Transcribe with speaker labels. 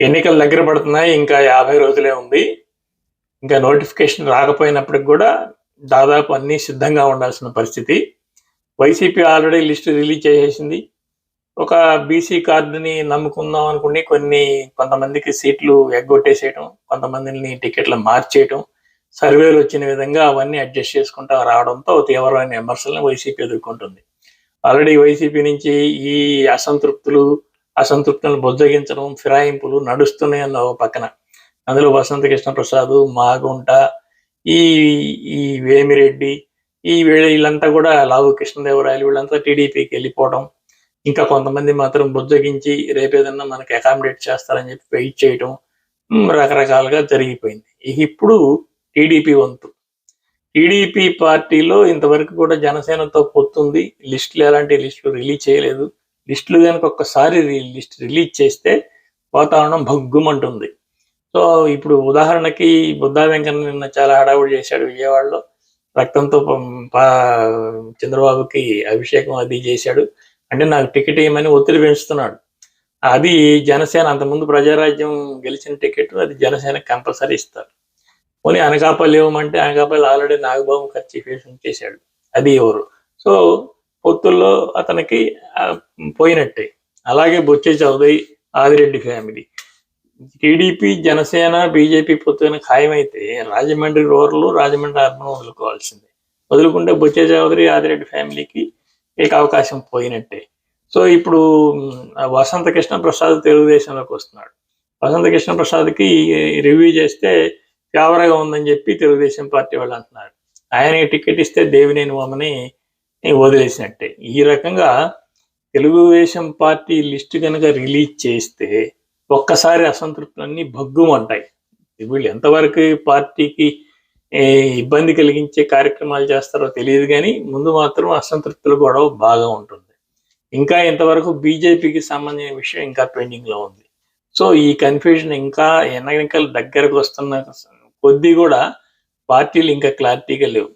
Speaker 1: ఎన్నికలు దగ్గర పడుతున్నాయి ఇంకా యాభై రోజులే ఉంది. ఇంకా నోటిఫికేషన్ రాకపోయినప్పటికి కూడా దాదాపు అన్ని సిద్ధంగా ఉండాల్సిన పరిస్థితి. వైసీపీ ఆల్రెడీ లిస్ట్ రిలీజ్ చేసేసింది. ఒక బీసీ కార్డుని నమ్ముకుందాం అనుకుని కొన్ని కొంతమందికి సీట్లు ఎగ్గొట్టేసేయటం కొంతమందిని టికెట్లు మార్చేయటం సర్వేలు వచ్చిన విధంగా అవన్నీ అడ్జస్ట్ చేసుకుంటా రావడంతో తీవ్రమైన విమర్శలను వైసీపీ ఎదుర్కొంటుంది. ఆల్రెడీ వైసీపీ నుంచి ఈ అసంతృప్తులు అసంతృప్తులను బొజ్జగించడం ఫిరాయింపులు నడుస్తున్నాయి అన్న ఓ పక్కన. అందులో వసంత కృష్ణ ప్రసాద్ మాగుంట ఈ ఈ వేమిరెడ్డి ఈ వీళ్ళ వీళ్ళంతా కూడా లావు కృష్ణదేవరాయలు వీళ్ళంతా టీడీపీకి వెళ్ళిపోవడం. ఇంకా కొంతమంది మాత్రం బుజ్జగించి రేపేదన్నా మనకి అకామిడేట్ చేస్తారని చెప్పి వెయిట్ చేయడం రకరకాలుగా జరిగిపోయింది. ఇప్పుడు టీడీపీ వంతు. టీడీపీ పార్టీలో ఇంతవరకు కూడా జనసేనతో పొత్తుంది. లిస్టులు ఎలాంటి లిస్టులు రిలీజ్ చేయలేదు. లిస్టులు కనుక ఒక్కసారి రి- లిస్ట్ రిలీజ్ చేస్తే వాతావరణం భగ్గుమంటుంది. సో ఇప్పుడు ఉదాహరణకి బుద్ధా వెంకన్న నిన్న చాలా హడావుడి చేశాడు విజయవాడలో. రక్తంతో చంద్రబాబుకి అభిషేకం అది చేశాడు. అంటే నాకు టికెట్ ఇవ్వమని ఒత్తిడి పెంచుతున్నాడు. అది జనసేన అంతకుముందు ప్రజారాజ్యం గెలిచిన టికెట్ అది జనసేన కంపల్సరీ ఇస్తారు. పోనీ అనకాపల్లి ఇవ్వమంటే అనకాపల్లి ఆల్రెడీ నాగబాబు ఖర్చు చేశాడు. అది ఎవరు? సో భక్తుల్లో అతనికి పోయినట్టే. అలాగే Bochche Chowdary Adireddy family. TDP Janasena BJP పొత్తున ఖాయమైతే రాజమండ్రి రూరల్ రాజమండ్రి అర్బన్ వదులుకోవాల్సిందే. వదులుకుంటే బొచ్చే చౌదరి ఆదిరెడ్డి ఫ్యామిలీకి ఇక అవకాశం పోయినట్టే. సో ఇప్పుడు వసంత కృష్ణ ప్రసాద్ తెలుగుదేశంలోకి వస్తున్నాడు. వసంత కృష్ణ ప్రసాద్కి రివ్యూ చేస్తే ఫేవర్గా ఉందని చెప్పి తెలుగుదేశం పార్టీ వాళ్ళు అంటున్నారు. ఆయనకి టికెట్ ఇస్తే దేవినేని బొమ్మని వదిలేసినట్టే. ఈ రకంగా తెలుగుదేశం పార్టీ లిస్ట్ కనుక రిలీజ్ చేస్తే ఒక్కసారి అసంతృప్తులన్నీ భగ్గుమంటాయి. వీళ్ళు ఎంతవరకు పార్టీకి ఇబ్బంది కలిగించే కార్యక్రమాలు చేస్తారో తెలియదు కానీ ముందు మాత్రం అసంతృప్తుల గొడవ బాగా ఉంటుంది. ఇంకా ఇంతవరకు బీజేపీకి సంబంధించిన విషయం ఇంకా పెండింగ్లో ఉంది. సో ఈ కన్ఫ్యూజన్ ఇంకా ఎన్నికలు దగ్గరకు వస్తున్న కొద్దీ కూడా పార్టీలు ఇంకా క్లారిటీగా లేవు.